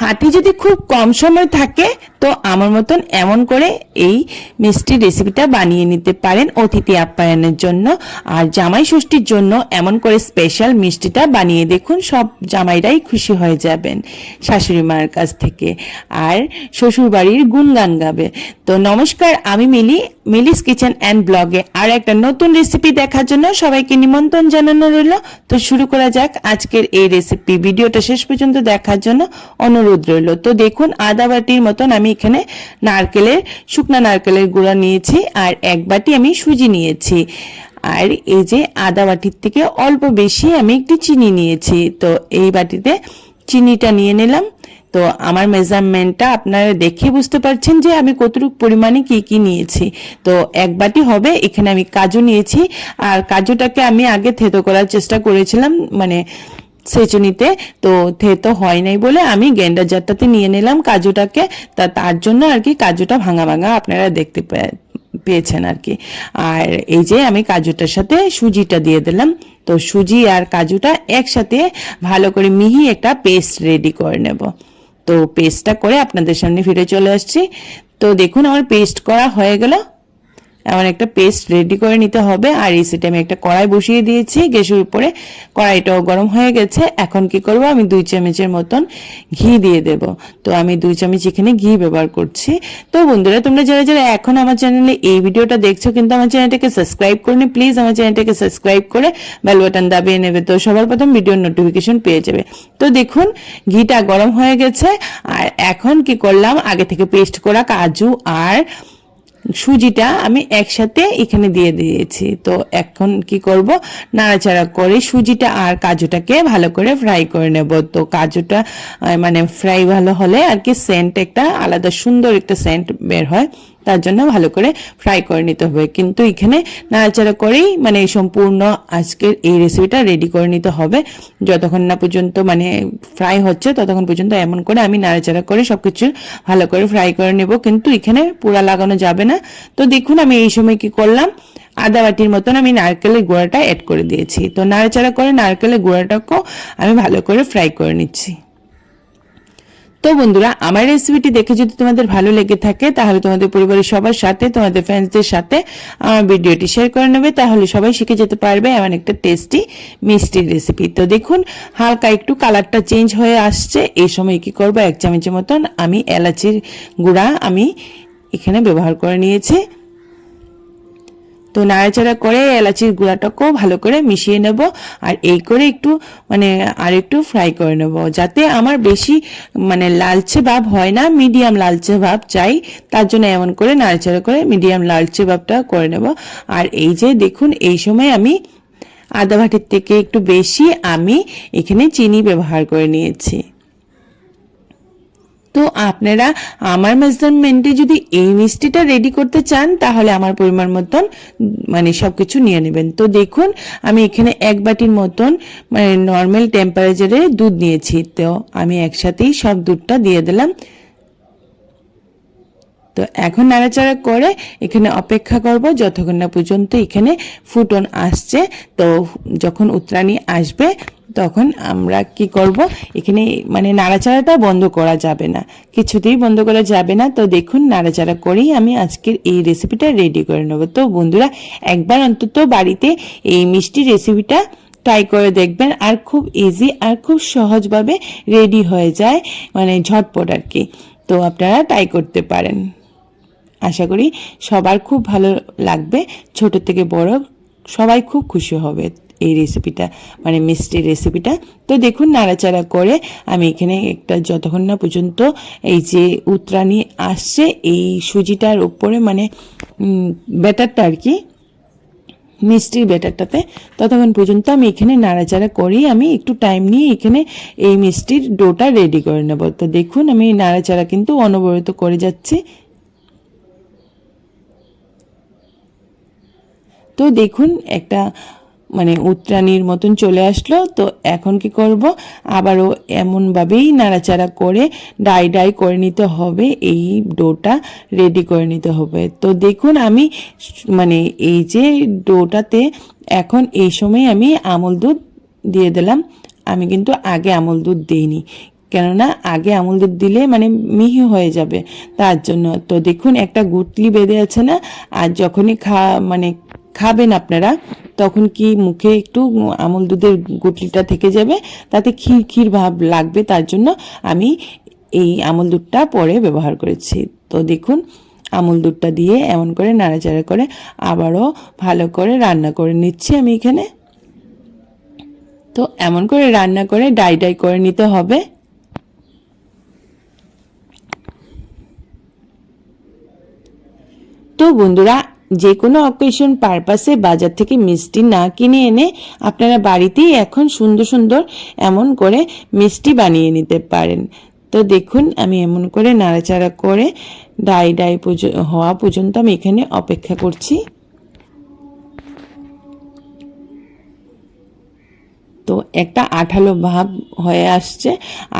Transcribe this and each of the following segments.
হাতে যদি খুব কম সময় থাকে, তো আমার মতন এমন করে এই মিষ্টি রেসিপিটা বানিয়ে নিতে পারেন অতিথি আপ্যায়নের জন্য। আর জামাই ষষ্ঠীর জন্য এমন করে স্পেশাল মিষ্টিটা বানিয়ে দেখুন, সব জামাইরাই খুশি হয়ে যাবেন শাশুড়ি মার কাছ থেকে। আর শ্বশুরবাড়ির গুণগান গাবে। তো নমস্কার, আমি মিলি, মিলিস কিচেন অ্যান্ড ব্লগে আর একটা নতুন রেসিপি দেখার জন্য সবাইকে নিমন্ত্রণ জানানো রইল। তো শুরু করা যাক আজকের এই রেসিপি ভিডিওটা শেষ পর্যন্ত দেখার জন্য অনুরোধ রইল। তো দেখুন, আদা বাটির মতন আমি এখানে নারকেলের, শুকনা নারকেলের গুঁড়া নিয়েছি আর এক বাটি আমি সুজি নিয়েছি। আর এই যে আদা বাটির থেকে অল্প বেশি আমি একটু চিনি নিয়েছি। তো এই বাটিতে চিনিটা নিয়ে নিলাম। তো আমার মেজারমেন্টটা আপনারা দেখে বুঝতে পারছেন যে আমি কতটুকু পরিমাণে কি কি নিয়েছি। তো এক বাটি হবে, এখানে আমি কাজু নিয়েছি। আর কাজুটাকে আমি আগে থেতো করার চেষ্টা করেছিলাম মানে সেচুনিতে, তো থেতো হয় নাই বলে আমি গেন্ডার জারটাতে নিয়ে নিলাম কাজুটাকে। তা তার জন্য আর কি কাজুটা ভাঙা ভাঙা আপনারা দেখতে পেয়েছেন আর কি। আর এই যে আমি কাজুটার সাথে সুজিটা দিয়ে দিলাম। তো সুজি আর কাজুটা একসাথে ভালো করে মিহি একটা পেস্ট রেডি করে নেব। তো পেস্টটা করে আপনাদের সামনে ফিরে চলে আসছি। তো দেখুন আমার পেস্ট করা হয়ে গেল। এমন একটা পেস্ট রেডি করে নিতে হবে। আর এই সেটে আমি একটা কড়াই বসিয়ে দিয়েছি। গ্যাসের উপরে কড়াইটাও গরম হয়ে গেছে। এখন কি করব? আমি দুই চামচের মতন ঘি দিয়ে দেব। তো আমি দুই চামচ এখানে ঘি ব্যবহার করছি। তো বন্ধুরা, তোমরা যারা যারা এখন আমার চ্যানেলে এই ভিডিওটা দেখছ, কিন্তু আমার চ্যানেলটাকে সাবস্ক্রাইব করে নি প্লিজ আমার চ্যানেলটাকে সাবস্ক্রাইব করে বেল বাটন দাবিয়ে নেবে। তো সবার প্রথম ভিডিওর নোটিফিকেশন পেয়ে যাবে। তো দেখুন, ঘিটা গরম হয়ে গেছে। আর এখন কি করলাম? আগে থেকে পেস্ট করা কাজু আর সুজিটা আমি একসাথে এখানে দিয়ে দিয়েছি। তো এখন কি করব? নাড়াচাড়া করে সুজিটা আর কাজুটাকে ভালো করে ফ্রাই করে নেব। তো কাজুটা মানে ফ্রাই ভালো হলে আর কি সেন্ট একটা আলাদা সুন্দর একটা সেন্ট বের হয়। তার জন্য ভালো করে ফ্রাই করে নিতে হবে। কিন্তু এখানে নাড়াচাড়া করেই মানে সম্পূর্ণ আজকের এই রেসিপিটা রেডি করে নিতে হবে। যতক্ষণ না পর্যন্ত মানে ফ্রাই হচ্ছে, ততক্ষণ পর্যন্ত এমন করে আমি নাড়াচাড়া করে সবকিছু ভালো করে ফ্রাই করে নেব। কিন্তু এখানে পুরা লাগানো যাবে না। তো দেখুন আমি এই সময় কি করলাম। আদা বাটির মতন আমি নারকেলের গুঁড়াটা অ্যাড করে দিয়েছি। তো নাড়াচাড়া করে নারকেলের গুঁড়াটাকেও আমি ভালো করে ফ্রাই করে নিচ্ছি। তো বন্ধুরা, আমার রেসিপিটি দেখে যদি তোমাদের ভালো লেগে থাকে, তাহলে তোমাদের পরিবারের সবার সাথে, তোমাদের ফ্রেন্ডসদের সাথে আমার ভিডিওটি শেয়ার করে নেবে। তাহলে সবাই শিখে যেতে পারবে এমন একটা টেস্টি মিষ্টি রেসিপি তো দেখুন, হালকা একটু কালারটা চেঞ্জ হয়ে আসছে। এই সময় কি করব? এক চামচের মতন আমি এলাচির গুঁড়া আমি এখানে ব্যবহার করে নিয়েছি। তো নাড়াচাড়া করে এলাচির গুঁড়াটাকেও ভালো করে মিশিয়ে নেব আর এই করে একটু মানে আর একটু ফ্রাই করে নেব। যাতে আমার বেশি মানে লালচে ভাব হয় না মিডিয়াম লালচে ভাব চাই, তার জন্য এমন করে নাড়াচাড়া করে মিডিয়াম লালচে ভাবটা করে নেব। আর এই যে দেখুন, এই সময় আমি আদা ভাটির থেকে একটু বেশি আমি এখানে চিনি ব্যবহার করে নিয়েছি। তো আপনারা আমার মেজারমেন্টে যদি এই মিষ্টিটা রেডি করতে চান, তাহলে আমার পরিমাণ মতন মানে সব কিছু নিয়ে নেবেন। তো দেখুন, আমি এখানে এক বাটির মতন মানে নর্মাল টেম্পারেচারে দুধ নিয়েছি। তো আমি একসাথেই সব দুধটা দিয়ে দিলাম। তো এখন নাড়াচাড়া করে এখানে অপেক্ষা করব যতক্ষণ না পর্যন্ত এখানে ফুটন আসছে। তো যখন উত্তরাণী আসবে তখন আমরা কি করব? এখানে মানে নাড়াচাড়াটা বন্ধ করা যাবে না। কিছুতেই বন্ধ করা যাবে না। তো দেখুন, নাড়াচাড়া করেই আমি আজকের এই রেসিপিটা রেডি করে নেব। তো বন্ধুরা, একবার অন্তত বাড়িতে এই মিষ্টি রেসিপিটা ট্রাই করে দেখবেন আর খুব ইজি আর খুব সহজভাবে রেডি হয়ে যায় মানে ঝটপট আর কি। তো আপনারা ট্রাই করতে পারেন। আশা করি সবার খুব ভালো লাগবে। ছোট থেকে বড় সবাই খুব খুশি হবে। এই রেসিপিটা মানে মিষ্টি রেসিপিটা তো দেখুন, নাড়াচাড়া করে আমি এখানে একটা যতক্ষণ না পর্যন্ত এই যে উত্রানি আসছে, এই সুজিটার উপরে মানে ব্যাটারটা আর কি, মিষ্টির ব্যাটারটাতে, ততক্ষণ পর্যন্ত আমি এখানে নাড়াচাড়া করেই আমি একটু টাইম নিয়ে এখানে এই মিষ্টির ডোটা রেডি করে নেব। তো দেখুন, আমি নাড়াচাড়া কিন্তু অনবরত করে যাচ্ছি। তো দেখুন, একটা মানে উত্রানির মতন চলে আসলো, তো এখন কি করব? আবারও এমনভাবেই নাড়াচাড়া করে ডাই ডাই করে নিতে হবে, এই ডোটা রেডি করে নিতে হবে। তো দেখুন আমি মানে এই যে ডোটাতে এখন এই সময় আমি আমল দুধ দিয়ে দিলাম, আমি কিন্তু আগে আমল দুধ দিইনি। কেননা আগে আমুল দুধ দিলে মানে মিহি হয়ে যাবে, তার জন্য। তো দেখুন একটা গুটলি বেঁধে আছে না, আর যখনই খা মানে খাবেন আপনারা, তখন কি মুখে একটু আমুল দুধের গুটলিটা থেকে যাবে? তাতে ক্ষীর ক্ষীর ভাব লাগবে, তার জন্য আমি এই আমুল দুধটা পরে ব্যবহার করেছি। তো দেখুন, আমুল দুধটা দিয়ে এমন করে নাড়াচাড়া করে আবারও ভালো করে রান্না করে নিচ্ছি আমি এখানে। তো এমন করে রান্না করে ডাই ডাই করে নিতে হবে। তো বন্ধুরা যে কোনো অকেশন পারপাসে বাজার থেকে মিষ্টি না কিনে এনে আপনারা বাড়িতেই এখন সুন্দর সুন্দর এমন করে মিষ্টি বানিয়ে নিতে পারেন। তো দেখুন, আমি এমন করে নাড়াচাড়া করে ডাই ডাই হওয়া পর্যন্ত আমি এখানে অপেক্ষা করছি। তো একটা আঠালো ভাব হয়ে আসছে।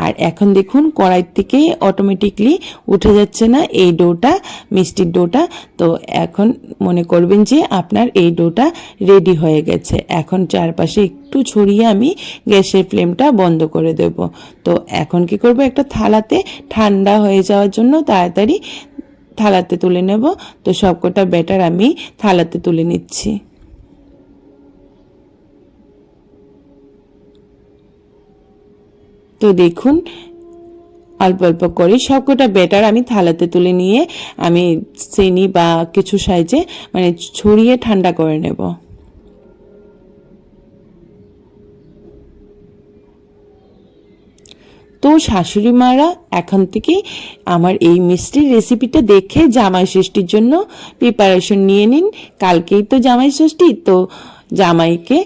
আর এখন দেখুন, কড়াই থেকে অটোমেটিকলি উঠে যাচ্ছে না এই ডোটা, মিষ্টির ডোটা। তো এখন মনে করবেন যে আপনার এই ডোটা রেডি হয়ে গেছে। এখন চারপাশে একটু ছড়িয়ে আমি গ্যাসের ফ্লেমটা বন্ধ করে দেব। তো এখন কি করব, একটা থালাতে ঠান্ডা হয়ে যাওয়ার জন্য তাড়াতাড়ি থালাতে তুলে নেব। তো সবকটা ব্যাটার আমি থালাতে তুলে নিচ্ছি। তো দেখুন, অল্প অল্প করে সবকটা ব্যাটার আমি থালাতে তুলে নিয়ে আমি চিনি বা কিছু সাইজে মানে ছড়িয়ে ঠান্ডা করে নেব। তো শাশুড়ি মারা এখন থেকে আমার এই মিষ্টির রেসিপিটা দেখে জামাই ষষ্ঠীর জন্য প্রিপারেশন নিয়ে নিন। কালকেই তো জামাই ষষ্ঠী, তো জামাইকে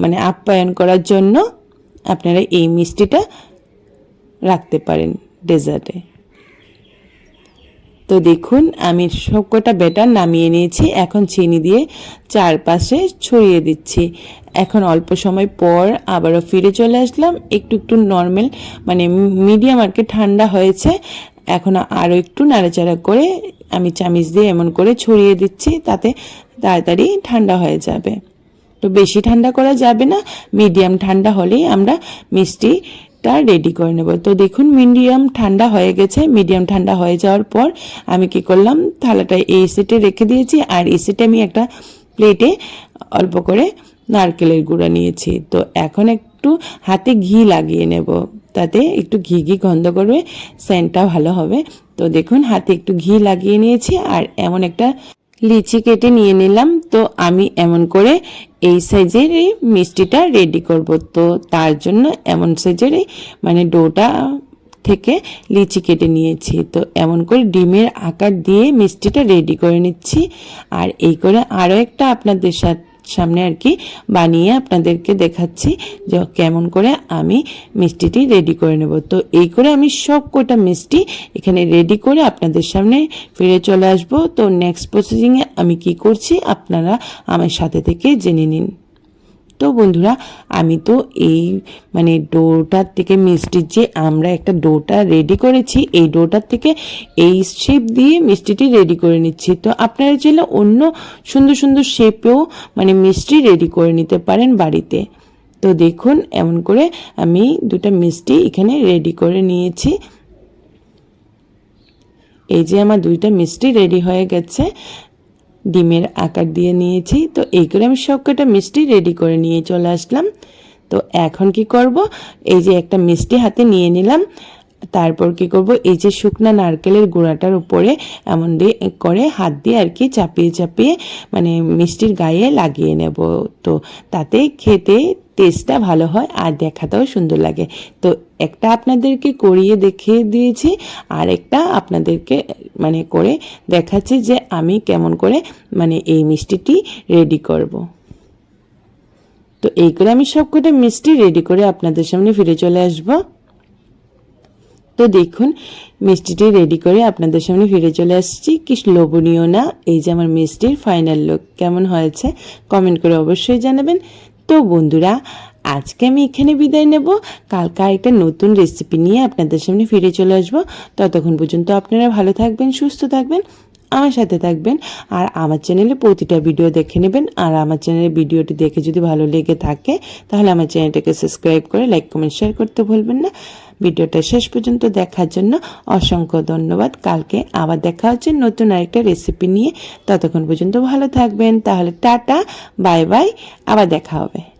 মানে আপ্যায়ন করার জন্য আপনারা এই মিষ্টিটা রাখতে পারেন ডেজার্টে। তো দেখুন, আমি সবকটা ব্যাটার নামিয়ে নিয়েছি। এখন চিনি দিয়ে চারপাশে ছড়িয়ে দিচ্ছি। এখন অল্প সময় পর আবারও ফিরে চলে আসলাম। একটু একটু নর্মাল মানে মিডিয়াম আর কি ঠান্ডা হয়েছে। এখন আরও একটু নাড়াচাড়া করে আমি চামিচ দিয়ে এমন করে ছড়িয়ে দিচ্ছি, তাতে তাড়াতাড়ি ঠান্ডা হয়ে যাবে। তো বেশি ঠান্ডা করা যাবে না মিডিয়াম ঠান্ডা হলেই আমরা মিষ্টিটা রেডি করে নেব। তো দেখুন মিডিয়াম ঠান্ডা হয়ে গেছে। মিডিয়াম ঠান্ডা হয়ে যাওয়ার পর আমি কি করলাম, থালাটা এই সেটে রেখে দিয়েছি আর এই সেটে আমি একটা প্লেটে অল্প করে নারকেলের গুঁড়া নিয়েছি। তো এখন একটু হাতে ঘি লাগিয়ে নেব, তাতে একটু ঘি ঘি গন্ধ করবে সেন্টটা ভালো হবে। তো দেখুন, হাতে একটু ঘি লাগিয়ে নিয়েছি আর এমন একটা লিচি কেটে নিয়ে নিলাম। তো আমি এমন করে এই সাইজের এই মিষ্টিটা রেডি করব। তো তার জন্য এমন সাইজের মানে ডোটা থেকে লিচি কেটে নিয়েছি। তো এমন করে ডিমের আকার দিয়ে মিষ্টিটা রেডি করে নিচ্ছি। আর এই করে আরও একটা আপনাদের সাথে সামনে আর কি বানিয়ে আপনাদেরকে দেখাচ্ছি যে কেমন করে আমি মিষ্টিটি রেডি করে নেব। তো এই করে আমি সব কটা মিষ্টি এখানে রেডি করে আপনাদের সামনে ফিরে চলে আসব। তো নেক্সট প্রসেসিংয়ে আমি কি করছি আপনারা আমার সাথে থেকে জেনে নিন। তো বন্ধুরা, আমি তো এই মানে ডোটার থেকে মিষ্টির যে আমরা একটা ডোটা রেডি করেছি, এই ডোটার থেকে এই শেপ দিয়ে মিষ্টিটি রেডি করে নিচ্ছি। তো আপনারা চাইলে অন্য সুন্দর সুন্দর শেপেও মানে মিষ্টি রেডি করে নিতে পারেন বাড়িতে। তো দেখুন, এমন করে আমি দুটা মিষ্টি এখানে রেডি করে নিয়েছি। এই যে আমার দুইটা মিষ্টি রেডি হয়ে গেছে। ডিমের আকার দিয়ে নিয়েছি। তো এই করে আমি সবকটা মিষ্টি রেডি করে নিয়ে চলে আসলাম। তো এখন কি করব? এই যে একটা মিষ্টি হাতে নিয়ে নিলাম। তারপর কি করব? এই যে শুকনা নারকেলের গুঁড়াটার উপরে এমন দিয়ে করে হাত দিয়ে আর কি চাপিয়ে চাপিয়ে মানে মিষ্টির গায়ে লাগিয়ে নেব। তো তাতে খেতে টেস্টটা ভালো হয় আর দেখাতেও সুন্দর লাগে। তো একটা আপনাদেরকে করিয়ে দেখিয়ে দিয়েছি, আর একটা আপনাদেরকে মানে করে দেখাচ্ছি যে আমি কেমন করে মানে এই মিষ্টিটি রেডি করব। তো এই করে আমি সবকটা মিষ্টি রেডি করে আপনাদের সামনে ফিরে চলে আসব। তো দেখুন, মিষ্টিটি রেডি করে আপনাদের সামনে ফিরে চলে আসছি। কি লোভনীয় না, এই যে আমার মিষ্টির ফাইনাল লুক কেমন হয়েছে কমেন্ট করে অবশ্যই জানাবেন। তো বন্ধুরা, আজকে আমি এখানে বিদায় নেব। কালকে আরেকটা নতুন রেসিপি নিয়ে আপনাদের সামনে ফিরে চলে আসব। ততক্ষণ পর্যন্ত আপনারা ভালো থাকবেন, সুস্থ থাকবেন। আমার সাথে থাকবেন আর আমার চ্যানেলে প্রতিটা ভিডিও দেখে নেবেন। আর আমার চ্যানেলের ভিডিওটি দেখে যদি ভালো লেগে থাকে, তাহলে আমার চ্যানেলটাকে সাবস্ক্রাইব করে লাইক কমেন্ট শেয়ার করতে ভুলবেন না। ভিডিওটা শেষ পর্যন্ত দেখার জন্য অসংখ্য ধন্যবাদ। কালকে আবার দেখা হচ্ছে নতুন আরেকটা রেসিপি নিয়ে। ততক্ষণ পর্যন্ত ভালো থাকবেন। তাহলে টাটা, বাই বাই। আবার দেখা হবে।